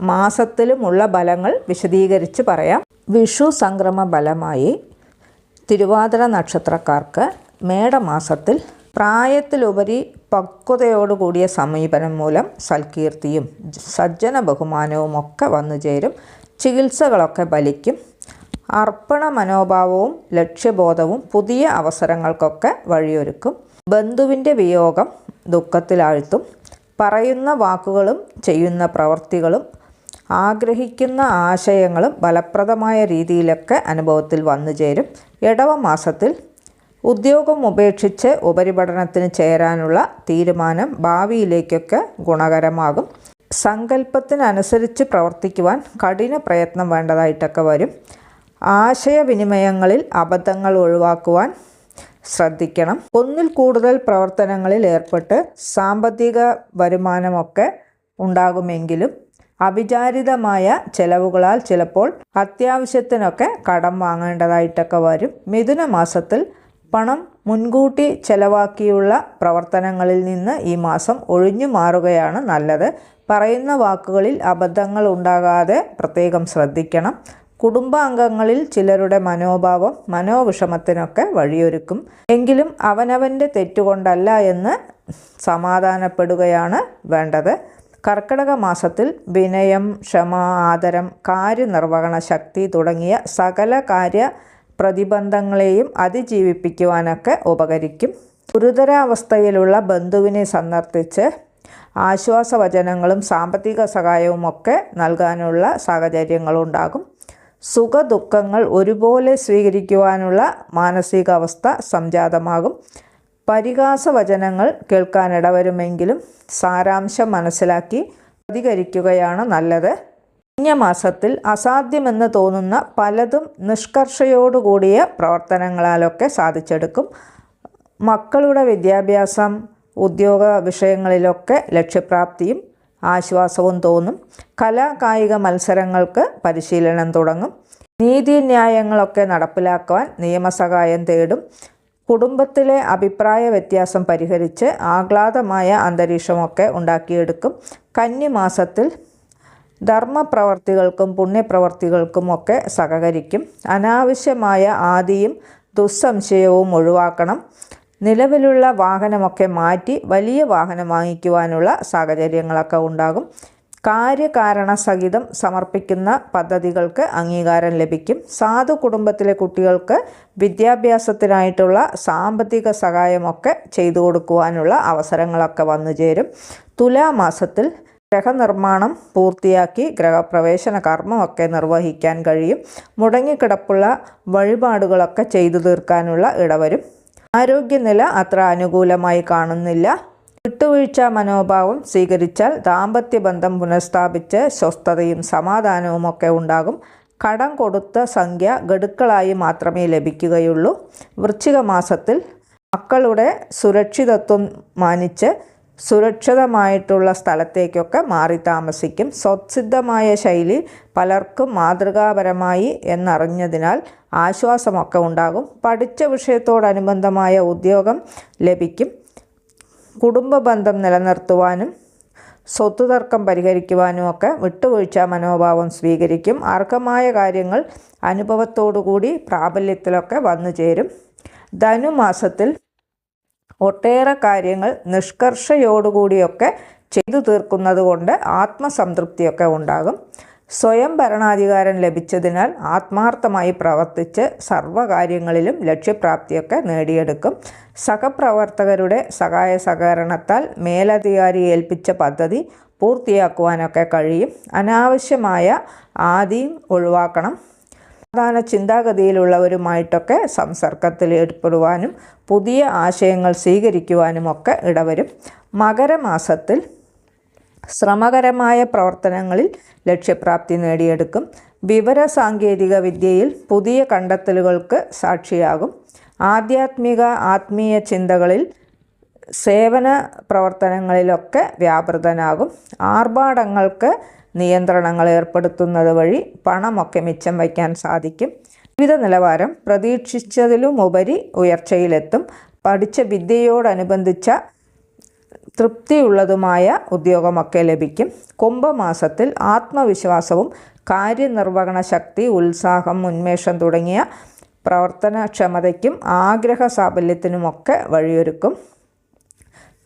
മാസത്തിലുമുള്ള ഫലങ്ങൾ വിശദീകരിച്ച് പറയാം. വിഷു സംക്രമ ഫലമായി തിരുവാതിര നക്ഷത്രക്കാർക്ക് മേടമാസത്തിൽ പ്രായത്തിലുപരി പക്വതയോടുകൂടിയ സമീപനം മൂലം സൽകീർത്തിയും സജ്ജന ബഹുമാനവും ഒക്കെ വന്നു ചേരും. ചികിത്സകളൊക്കെ ഫലിക്കും. അർപ്പണ മനോഭാവവും ലക്ഷ്യബോധവും പുതിയ അവസരങ്ങൾക്കൊക്കെ വഴിയൊരുക്കും. ബന്ധുവിന്റെ വിയോഗം ദുഃഖത്തിലാഴ്ത്തും. പറയുന്ന വാക്കുകളും ചെയ്യുന്ന പ്രവൃത്തികളും ആഗ്രഹിക്കുന്ന ആശയങ്ങളും ഫലപ്രദമായ രീതിയിലൊക്കെ അനുഭവത്തിൽ വന്നു ചേരും. ഇടവ മാസത്തിൽ ഉദ്യോഗം ഉപേക്ഷിച്ച് ഉപരിപഠനത്തിന് ചേരാനുള്ള തീരുമാനം ഭാവിയിലേക്കൊക്കെ ഗുണകരമാകും. സങ്കല്പത്തിനനുസരിച്ച് പ്രവർത്തിക്കുവാൻ കഠിന പ്രയത്നം വേണ്ടതായിട്ടൊക്കെ വരും. ആശയവിനിമയങ്ങളിൽ അബദ്ധങ്ങൾ ഒഴിവാക്കുവാൻ ശ്രദ്ധിക്കണം. ഒന്നിൽ കൂടുതൽ പ്രവർത്തനങ്ങളിൽ ഏർപ്പെട്ട് സാമ്പത്തിക വരുമാനമൊക്കെ ഉണ്ടാകുമെങ്കിലും അവിചാരിതമായ ചെലവുകളാൽ ചിലപ്പോൾ അത്യാവശ്യത്തിനൊക്കെ കടം വാങ്ങേണ്ടതായിട്ടൊക്കെ വരും. മിഥുന മാസത്തിൽ പണം മുൻകൂട്ടി ചെലവാക്കിയുള്ള പ്രവർത്തനങ്ങളിൽ നിന്ന് ഈ മാസം ഒഴിഞ്ഞു മാറുകയാണ് നല്ലത്. പറയുന്ന വാക്കുകളിൽ അബദ്ധങ്ങൾ ഉണ്ടാകാതെ പ്രത്യേകം ശ്രദ്ധിക്കണം. കുടുംബാംഗങ്ങളിൽ ചിലരുടെ മനോഭാവം മനോവിഷമത്തിനൊക്കെ വഴിയൊരുക്കും. എങ്കിലും അവനവന്റെ തെറ്റുകൊണ്ടല്ല എന്ന് സമാധാനപ്പെടുകയാണ് വേണ്ടത്. കർക്കിടക മാസത്തിൽ വിനയം ക്ഷമ ആദരം കാര്യനിർവഹണ ശക്തി തുടങ്ങിയ സകല കാര്യ പ്രതിബന്ധങ്ങളെയും അതിജീവിപ്പിക്കുവാനൊക്കെ ഉപകരിക്കും. ഗുരുതരാവസ്ഥയിലുള്ള ബന്ധുവിനെ സന്ദർശിച്ച് ആശ്വാസവചനങ്ങളും സാമ്പത്തിക സഹായവുമൊക്കെ നൽകാനുള്ള സാഹചര്യങ്ങളുണ്ടാകും. സുഖദുഃഖങ്ങൾ ഒരുപോലെ സ്വീകരിക്കുവാനുള്ള മാനസികാവസ്ഥ സംജാതമാകും. പരിഹാസവചനങ്ങൾ കേൾക്കാനിടവരുമെങ്കിലും സാരാംശം മനസ്സിലാക്കി പ്രതികരിക്കുകയാണ് നല്ലത്. കഴിഞ്ഞ മാസത്തിൽ അസാധ്യമെന്ന് തോന്നുന്ന പലതും നിഷ്കർഷയോടുകൂടിയ പ്രവർത്തനങ്ങളാലൊക്കെ സാധിച്ചെടുക്കും. മക്കളുടെ വിദ്യാഭ്യാസം ഉദ്യോഗ വിഷയങ്ങളിലൊക്കെ ലക്ഷ്യപ്രാപ്തിയും ആശ്വാസവും തോന്നും. കലാ കായിക മത്സരങ്ങൾക്ക് പരിശീലനം തുടങ്ങും. നീതിന്യായങ്ങളൊക്കെ നടപ്പിലാക്കുവാൻ നിയമസഹായം തേടും. കുടുംബത്തിലെ അഭിപ്രായ വ്യത്യാസം പരിഹരിച്ച് ആഹ്ലാദമായ അന്തരീക്ഷമൊക്കെ ഉണ്ടാക്കിയെടുക്കും. കന്നിമാസത്തിൽ ധർമ്മപ്രവർത്തികൾക്കും പുണ്യപ്രവർത്തികൾക്കും ഒക്കെ സഹകരിക്കും. അനാവശ്യമായ ആദിയും ദുസ്സംശയവും ഒഴിവാക്കണം. നിലവിലുള്ള വാഹനമൊക്കെ മാറ്റി വലിയ വാഹനം വാങ്ങിക്കുവാനുള്ള സാഹചര്യങ്ങളൊക്കെ ഉണ്ടാകും. കാര്യകാരണ സഹിതം സമർപ്പിക്കുന്ന പദ്ധതികൾക്ക് അംഗീകാരം ലഭിക്കും. സാധു കുടുംബത്തിലെ കുട്ടികൾക്ക് വിദ്യാഭ്യാസത്തിനായിട്ടുള്ള സാമ്പത്തിക സഹായമൊക്കെ ചെയ്തു കൊടുക്കുവാനുള്ള അവസരങ്ങളൊക്കെ വന്നു ചേരും. തുലാമാസത്തിൽ ഗ്രഹനിർമ്മാണം പൂർത്തിയാക്കി ഗ്രഹപ്രവേശന കർമ്മമൊക്കെ നിർവഹിക്കാൻ കഴിയും. മുടങ്ങിക്കിടപ്പുള്ള വഴിപാടുകളൊക്കെ ചെയ്തു തീർക്കാനുള്ള ഇടവരും. ആരോഗ്യനില അത്ര അനുകൂലമായി കാണുന്നില്ല. വിട്ടുവീഴ്ച മനോഭാവം സ്വീകരിച്ചാൽ ദാമ്പത്യ ബന്ധം പുനഃസ്ഥാപിച്ച് സ്വസ്ഥതയും സമാധാനവും ഒക്കെ ഉണ്ടാകും. കടം കൊടുത്ത സംഖ്യ ഗഡുക്കളായി മാത്രമേ ലഭിക്കുകയുള്ളൂ. വൃശ്ചിക മാസത്തിൽ മക്കളുടെ സുരക്ഷിതത്വം മാനിച്ച് സുരക്ഷിതമായിട്ടുള്ള സ്ഥലത്തേക്കൊക്കെ മാറി താമസിക്കും. സ്വത്സിദ്ധമായ ശൈലി പലർക്കും മാതൃകാപരമായി എന്നറിഞ്ഞതിനാൽ ആശ്വാസമൊക്കെ ഉണ്ടാകും. പഠിച്ച വിഷയത്തോടനുബന്ധമായ ഉദ്യോഗം ലഭിക്കും. കുടുംബ ബന്ധം നിലനിർത്തുവാനും സ്വത്ത് തർക്കം പരിഹരിക്കുവാനും ഒക്കെ വിട്ടുവീഴ്ച മനോഭാവം സ്വീകരിക്കും. അർഹമായ കാര്യങ്ങൾ അനുഭവത്തോടുകൂടി പ്രാബല്യത്തിലൊക്കെ വന്നു ചേരും. ധനുമാസത്തിൽ ഒട്ടേറെ കാര്യങ്ങൾ നിഷ്കർഷയോടുകൂടിയൊക്കെ ചെയ്തു തീർക്കുന്നത് കൊണ്ട് ആത്മസംതൃപ്തിയൊക്കെ ഉണ്ടാകും. സ്വയം ഭരണാധികാരം ലഭിച്ചതിനാൽ ആത്മാർത്ഥമായി പ്രവർത്തിച്ച് സർവകാര്യങ്ങളിലും ലക്ഷ്യപ്രാപ്തിയൊക്കെ നേടിയെടുക്കും. സഹപ്രവർത്തകരുടെ സഹായ സഹകരണത്താൽ മേലധികാരി ഏൽപ്പിച്ച പദ്ധതി പൂർത്തിയാക്കുവാനൊക്കെ കഴിയും. അനാവശ്യമായ ആദിയും ഒഴിവാക്കണം. പ്രധാന ചിന്താഗതിയിലുള്ളവരുമായിട്ടൊക്കെ സംസർഗത്തിൽ ഏർപ്പെടുവാനും പുതിയ ആശയങ്ങൾ സ്വീകരിക്കുവാനുമൊക്കെ ഇടവരും. മകരമാസത്തിൽ ശ്രമകരമായ പ്രവർത്തനങ്ങളിൽ ലക്ഷ്യപ്രാപ്തി നേടിയെടുക്കും. വിവര സാങ്കേതിക വിദ്യയിൽ പുതിയ കണ്ടെത്തലുകൾക്ക് സാക്ഷിയാകും. ആധ്യാത്മിക ആത്മീയ ചിന്തകളിൽ സേവന പ്രവർത്തനങ്ങളിലൊക്കെ വ്യാപൃതനാകും. ആർഭാടങ്ങൾക്ക് നിയന്ത്രണങ്ങൾ ഏർപ്പെടുത്തുന്നത് വഴി പണമൊക്കെ മിച്ചം വയ്ക്കാൻ സാധിക്കും. ജീവിത നിലവാരം പ്രതീക്ഷിച്ചതിലും ഉപരി ഉയർച്ചയിലെത്തും. പഠിച്ച വിദ്യയോടനുബന്ധിച്ച തൃപ്തിയുള്ളതുമായ ഉദ്യോഗമൊക്കെ ലഭിക്കും. കുംഭമാസത്തിൽ ആത്മവിശ്വാസവും കാര്യനിർവഹണ ശക്തി ഉത്സാഹം ഉന്മേഷം തുടങ്ങിയ പ്രവർത്തനക്ഷമതയ്ക്കും ആഗ്രഹ സാഫല്യത്തിനുമൊക്കെ വഴിയൊരുക്കും.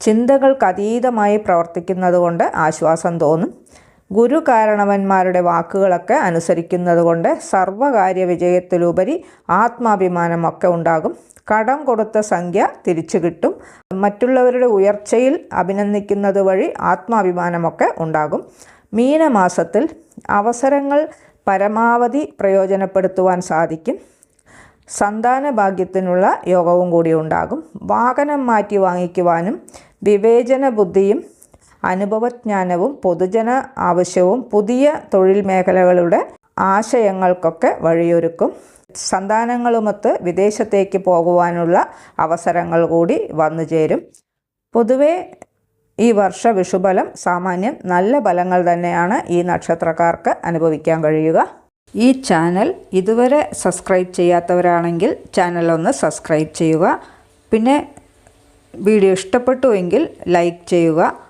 ചിന്തകൾക്ക് അതീതമായി പ്രവർത്തിക്കുന്നത് കൊണ്ട് ആശ്വാസം തോന്നും. ഗുരു കാരണവന്മാരുടെ വാക്കുകളൊക്കെ അനുസരിക്കുന്നത് കൊണ്ട് സർവകാര്യ വിജയത്തിലുപരി ആത്മാഭിമാനമൊക്കെ ഉണ്ടാകും. കടം കൊടുത്ത സംഖ്യ തിരിച്ചു കിട്ടും. മറ്റുള്ളവരുടെ ഉയർച്ചയിൽ അഭിനന്ദിക്കുന്നത് വഴി ആത്മാഭിമാനമൊക്കെ ഉണ്ടാകും. മീനമാസത്തിൽ അവസരങ്ങൾ പരമാവധി പ്രയോജനപ്പെടുത്തുവാൻ സാധിക്കും. സന്താന ഭാഗ്യത്തിനുള്ള യോഗവും കൂടി ഉണ്ടാകും. വാഹനം മാറ്റി വാങ്ങിക്കുവാനും വിവേചന ബുദ്ധിയും അനുഭവജ്ഞാനവും പൊതുജന ആവശ്യവും പുതിയ തൊഴിൽ മേഖലകളുടെ ആശയങ്ങൾക്കൊക്കെ വഴിയൊരുക്കും. സന്താനങ്ങളുമൊത്ത് വിദേശത്തേക്ക് പോകുവാനുള്ള അവസരങ്ങൾ കൂടി വന്നു ചേരും. പൊതുവേ ഈ വർഷ വിഷുബലം സാമാന്യം നല്ല ഫലങ്ങൾ തന്നെയാണ് ഈ നക്ഷത്രക്കാർക്ക് അനുഭവിക്കാൻ കഴിയുക. ഈ ചാനൽ ഇതുവരെ സബ്സ്ക്രൈബ് ചെയ്യാത്തവരാണെങ്കിൽ ചാനൽ ഒന്ന് സബ്സ്ക്രൈബ് ചെയ്യുക. പിന്നെ വീഡിയോ ഇഷ്ടപ്പെട്ടുവെങ്കിൽ ലൈക്ക് ചെയ്യുക.